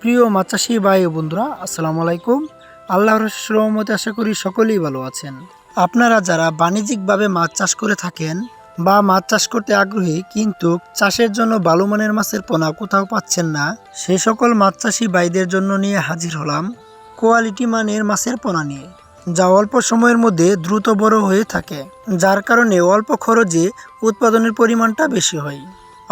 প্রিয় মাছ চাষি ভাই ও বন্ধুরা, আসসালামু আলাইকুম। আল্লাহর রহমতে আশা করি সকলেই ভালো আছেন। আপনারা যারা বাণিজ্যিকভাবে মাছ চাষ করে থাকেন বা মাছ চাষ করতে আগ্রহী, কিন্তু চাষের জন্য ভালো মানের মাছের পোনা কোথাও পাচ্ছেন না, সে সকল মাছ চাষি ভাইদের জন্য নিয়ে হাজির হলাম কোয়ালিটি মানের মাছের পোনা নিয়ে, যা অল্প সময়ের মধ্যে দ্রুত বড় হয়ে থাকে, যার কারণে অল্প খরচে উৎপাদনের পরিমাণটা বেশি হয়।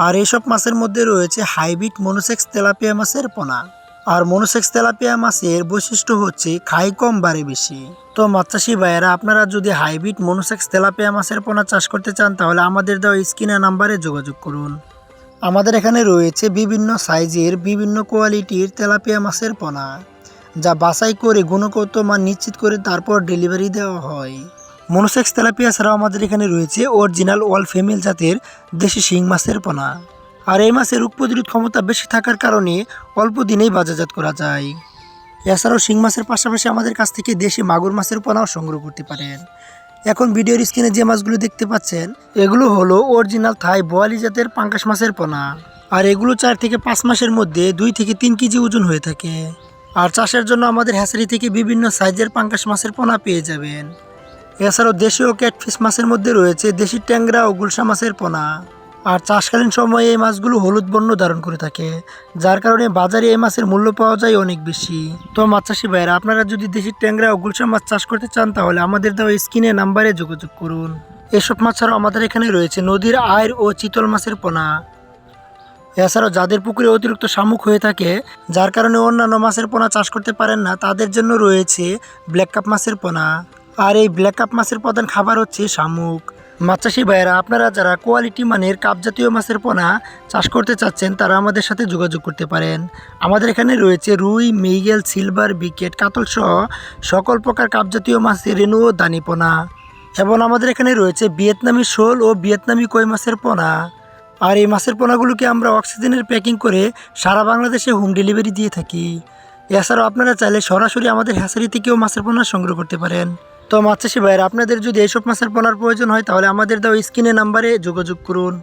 আর এসব মাছের মধ্যে রয়েছে হাইব্রিড মনোসেক্স তেলাপিয়া মাছের পোনা। আর মনোসেক্স তেলাপিয়া মাছের বৈশিষ্ট্য হচ্ছে খাই কম, বাড়ে বেশি। তো মাছ চাষি ভাইয়েরা, আপনারা যদি হাইব্রিড মনোসেক্স তেলাপিয়া মাছের পোনা চাষ করতে চান, তাহলে আমাদের দেওয়া স্ক্রিনে নাম্বারে যোগাযোগ করুন। আমাদের এখানে রয়েছে বিভিন্ন সাইজের বিভিন্ন কোয়ালিটির তেলাপিয়া মাছের পোনা, যা বাছাই করে গুণগত মান নিশ্চিত করে তারপর ডেলিভারি দেওয়া হয়। মনোসেক্স তেলাপিয়া ছাড়াও আমাদের এখানে রয়েছে অরিজিনাল অল ফিমেল জাতের দেশি শিং মাছের পোনা। আর এই মাছের রোগ প্রতিরোধ ক্ষমতা বেশি থাকার কারণে অল্প দিনেই বাজারজাত করা যায়। এছাড়াও শিং মাছের পাশাপাশি আমাদের কাছ থেকে দেশি মাগুর মাছের পোনাও সংগ্রহ করতে পারেন। এখন ভিডিওর স্ক্রিনে যে মাছগুলো দেখতে পাচ্ছেন, এগুলো হলো অরিজিনাল থাই বোয়ালি জাতের পাঙ্কাশ মাছের পোনা। আর এগুলো চার থেকে পাঁচ মাসের মধ্যে দুই থেকে তিন কেজি ওজন হয়ে থাকে। আর চাষের জন্য আমাদের হ্যাচারি থেকে বিভিন্ন সাইজের পাঙ্কাশ মাছের পোনা পেয়ে যাবেন। এছাড়াও দেশীয় ক্যাটফিশ মাছের মধ্যে রয়েছে দেশি ট্যাংরা ও গুলশা মাছের পোনা। আর চাষকালীন সময়ে এই মাছগুলো হলুদ বর্ণ ধারণ করে থাকে, যার কারণে বাজারে এই মাছের মূল্য পাওয়া যায় অনেক বেশি। তো মাছ চাষি ভাইয়েরা, আপনারা যদি দেশি ট্যাংরা ও গুলশা মাছ চাষ করতে চান, তাহলে আমাদের দেওয়া স্ক্রিনে নাম্বারে যোগাযোগ করুন। এসব মাছ ছাড়াও আমাদের এখানে রয়েছে নদীর আয়ের ও চিতল মাছের পোনা। এছাড়াও যাদের পুকুরে অতিরিক্ত শামুক হয়ে থাকে, যার কারণে অন্যান্য মাছের পোনা চাষ করতে পারেন না, তাদের জন্য রয়েছে ব্ল্যাক কাপ মাছের পোনা। আর এই ব্ল্যাক কাপ মাছের প্রধান খাবার হচ্ছে শামুক। মাছ ভাইয়েরা, আপনারা যারা কোয়ালিটি মানের কাপ জাতীয় মাছের পোনা চাষ করতে চাচ্ছেন, তারা আমাদের সাথে যোগাযোগ করতে পারেন। আমাদের এখানে রয়েছে রুই, মিগেল, সিলভার, বিকেট, কাতল সহ সকল প্রকার কাপ জাতীয় মাছের রেণু ও দানি পোনা। এবং আমাদের এখানে রয়েছে ভিয়েতনামি শোল ও ভিয়েতনামি কই মাছের পোনা। আর এই মাছের পোনাগুলোকে আমরা অক্সিজেনের প্যাকিং করে সারা বাংলাদেশে হোম ডেলিভারি দিয়ে থাকি। এছাড়াও আপনারা চাইলে সরাসরি আমাদের হ্যাসারি থেকেও মাছের পোনা সংগ্রহ করতে পারেন। তো মাছ চাষি ভাইয়ের আপনাদের যদি এইসব মাছের পোনার প্রয়োজন হয়, তাহলে আমাদের দেওয়া স্ক্রিনে নাম্বারে যোগাযোগ করুন।